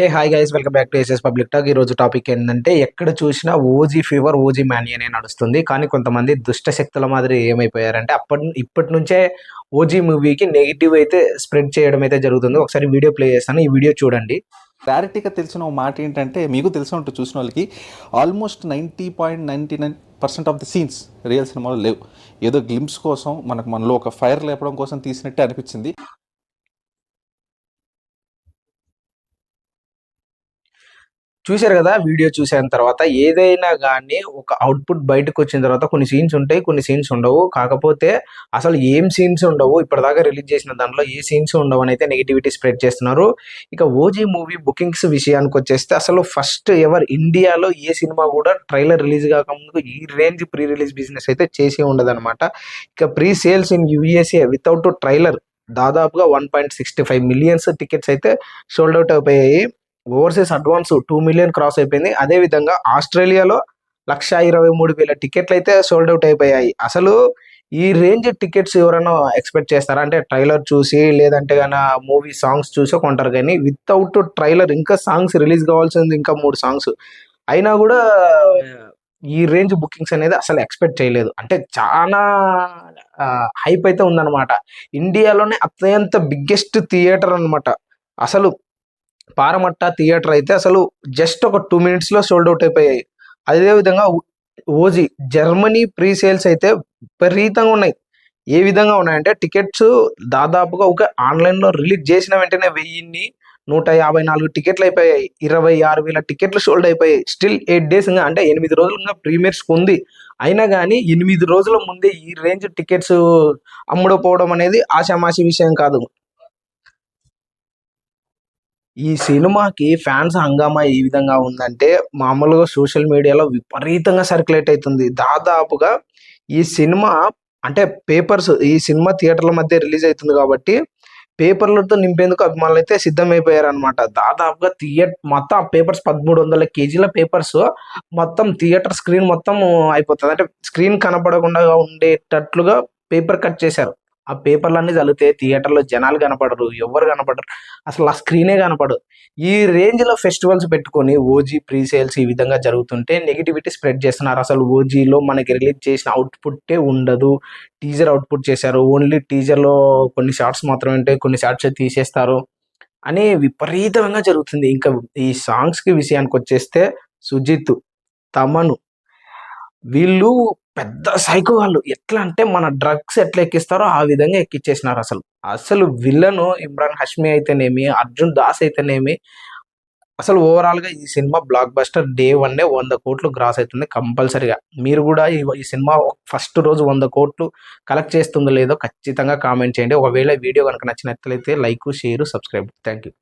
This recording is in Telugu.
Hey hi guys welcome back to SS public talk ఈరోజు రోజు టాపిక్ ఏంటంటే ఎక్కడ చూసినా ఓజీ ఫీవర్ ఓజీ మ్యానియనే నడుస్తుంది. కానీ కొంతమంది దుష్ట శక్తుల మాదిరి ఏమైపోయారంటే అప్పటి ఇప్పటి నుంచే ఓజీ మూవీకి నెగిటివ్ అయితే స్ప్రెడ్ చేయడం అయితే జరుగుతుంది. ఒకసారి వీడియో ప్లే చేస్తాను. ఈ వీడియో చూడండి. క్లారిటీగా తెలిసిన ఒక మాట ఏంటంటే మీకు తెలిసి ఉంటుంది చూసిన వాళ్ళకి almost ninety point ninety nine percent of the scenes real సినిమాలో లేవు. ఏదో గ్లిమ్స్ కోసం మనకు మనలో ఒక ఫైర్ లేపడం కోసం తీసినట్టే అనిపించింది. చూశారు కదా వీడియో చూసిన తర్వాత ఏదైనా కానీ ఒక అవుట్పుట్ బయటకు వచ్చిన తర్వాత కొన్ని సీన్స్ ఉంటాయి కొన్ని సీన్స్ ఉండవు. కాకపోతే అసలు ఏం సీన్స్ ఉండవు? ఇప్పటిదాకా రిలీజ్ చేసిన దాంట్లో ఏ సీన్స్ ఉండవు అని అయితే నెగిటివిటీ స్ప్రెడ్ చేస్తున్నారు. ఇక ఓజీ మూవీ బుకింగ్స్ విషయానికి వచ్చేస్తే అసలు ఫస్ట్ ఎవర్ ఇండియాలో ఏ సినిమా కూడా ట్రైలర్ రిలీజ్ కాకముందు ఈ రేంజ్ ప్రీ రిలీజ్ బిజినెస్ అయితే చేసి ఉండదన్నమాట. ఇక pre sales in USA without trailer దాదాపుగా one point sixty five millions tickets అయితే సోల్డ్ అవుట్ అయిపోయాయి. Overseas advance two million cross అయిపోయింది. అదే విధంగా ఆస్ట్రేలియాలో లక్ష ఇరవై మూడు వేల టికెట్లు అయితే సోల్డ్ అవుట్ అయిపోయాయి. అసలు ఈ రేంజ్ టికెట్స్ ఎవరైనా ఎక్స్పెక్ట్ చేస్తారా? అంటే ట్రైలర్ చూసి లేదంటే కానీ మూవీ సాంగ్స్ చూసి కొంటారు. కానీ వితౌట్ ట్రైలర్ ఇంకా సాంగ్స్ రిలీజ్ కావాల్సింది ఇంకా మూడు సాంగ్స్ అయినా కూడా ఈ రేంజ్ బుకింగ్స్ అనేది అసలు ఎక్స్పెక్ట్ చేయలేదు. అంటే చాలా హైప్ అయితే ఉందన్నమాట. ఇండియాలోనే అత్యంత బిగ్గెస్ట్ థియేటర్ అనమాట అసలు పారమట్ట థియేటర్ అయితే అసలు జస్ట్ ఒక టూ మినిట్స్లో సోల్డ్ అవుట్ అయిపోయాయి. అదేవిధంగా ఓజీ జర్మనీ ప్రీ సేల్స్ అయితే విపరీతంగా ఉన్నాయి. ఏ విధంగా ఉన్నాయంటే టికెట్స్ దాదాపుగా ఒక ఆన్లైన్లో రిలీజ్ చేసిన వెంటనే వెయ్యిన్ని నూట యాభై నాలుగు టికెట్లు అయిపోయాయి. ఇరవై ఆరు వేల టికెట్లు సోల్డ్ అయిపోయాయి. స్టిల్ ఎయిట్ డేస్ ఇంకా అంటే ఎనిమిది రోజులుగా ప్రీమియర్స్ ఉంది. అయినా కానీ ఎనిమిది రోజుల ముందే ఈ రేంజ్ టికెట్స్ అమ్ముడుపోవడం అనేది ఆశామాషి విషయం కాదు. ఈ సినిమాకి ఫ్యాన్స్ హంగామా ఏ విధంగా ఉందంటే మామూలుగా సోషల్ మీడియాలో విపరీతంగా సర్క్యులేట్ అవుతుంది. దాదాపుగా ఈ సినిమా అంటే పేపర్స్ ఈ సినిమా థియేటర్ల మధ్య రిలీజ్ అవుతుంది కాబట్టి పేపర్లతో నింపేందుకు అభిమానులు అయితే సిద్ధమైపోయారు అనమాట దాదాపుగా థియేటర్ మొత్తం ఆ పేపర్స్ పదమూడు వందల కేజీల పేపర్స్ మొత్తం థియేటర్ స్క్రీన్ మొత్తం అయిపోతుంది. అంటే స్క్రీన్ కనపడకుండా ఉండేటట్లుగా పేపర్ కట్ చేశారు. ఆ పేపర్లన్నీ చదివితే థియేటర్లో జనాలు కనపడరు ఎవరు కనపడరు. అసలు ఆ స్క్రీనే కనపడదు. ఈ రేంజ్లో ఫెస్టివల్స్ పెట్టుకొని ఓజీ ప్రీ సేల్స్ ఈ విధంగా జరుగుతుంటే నెగిటివిటీ స్ప్రెడ్ చేస్తున్నారు. అసలు ఓజీలో మనకి రిలీజ్ చేసిన అవుట్పుట్టే ఉండదు. టీజర్ అవుట్పుట్ చేశారు. ఓన్లీ టీజర్లో కొన్ని షార్ట్స్ మాత్రమే ఉంటాయి. కొన్ని షార్ట్స్ తీసేస్తారు. అని విపరీతంగా జరుగుతుంది. ఇంకా ఈ సాంగ్స్కి విషయానికి వచ్చేస్తే సుజిత్ తమను వీళ్ళు పెద్ద సైకో వాళ్ళు ఎట్లా అంటే మన డ్రగ్స్ ఎట్లా ఎక్కిస్తారో ఆ విధంగా ఎక్కిచ్చేసినారు అసలు. అసలు విలను ఇమ్రాన్ హష్మి అయితేనేమి అర్జున్ దాస్ అయితేనేమి అసలు ఓవరాల్గా ఈ సినిమా blockbuster day one day వంద కోట్లు గ్రాస్ అవుతుంది కంపల్సరీగా మీరు కూడా ఈ సినిమా ఫస్ట్ రోజు వంద కోట్లు కలెక్ట్ చేస్తుందో లేదో ఖచ్చితంగా కామెంట్ చేయండి. ఒకవేళ వీడియో కనుక నచ్చినట్లయితే like share subscribe thank you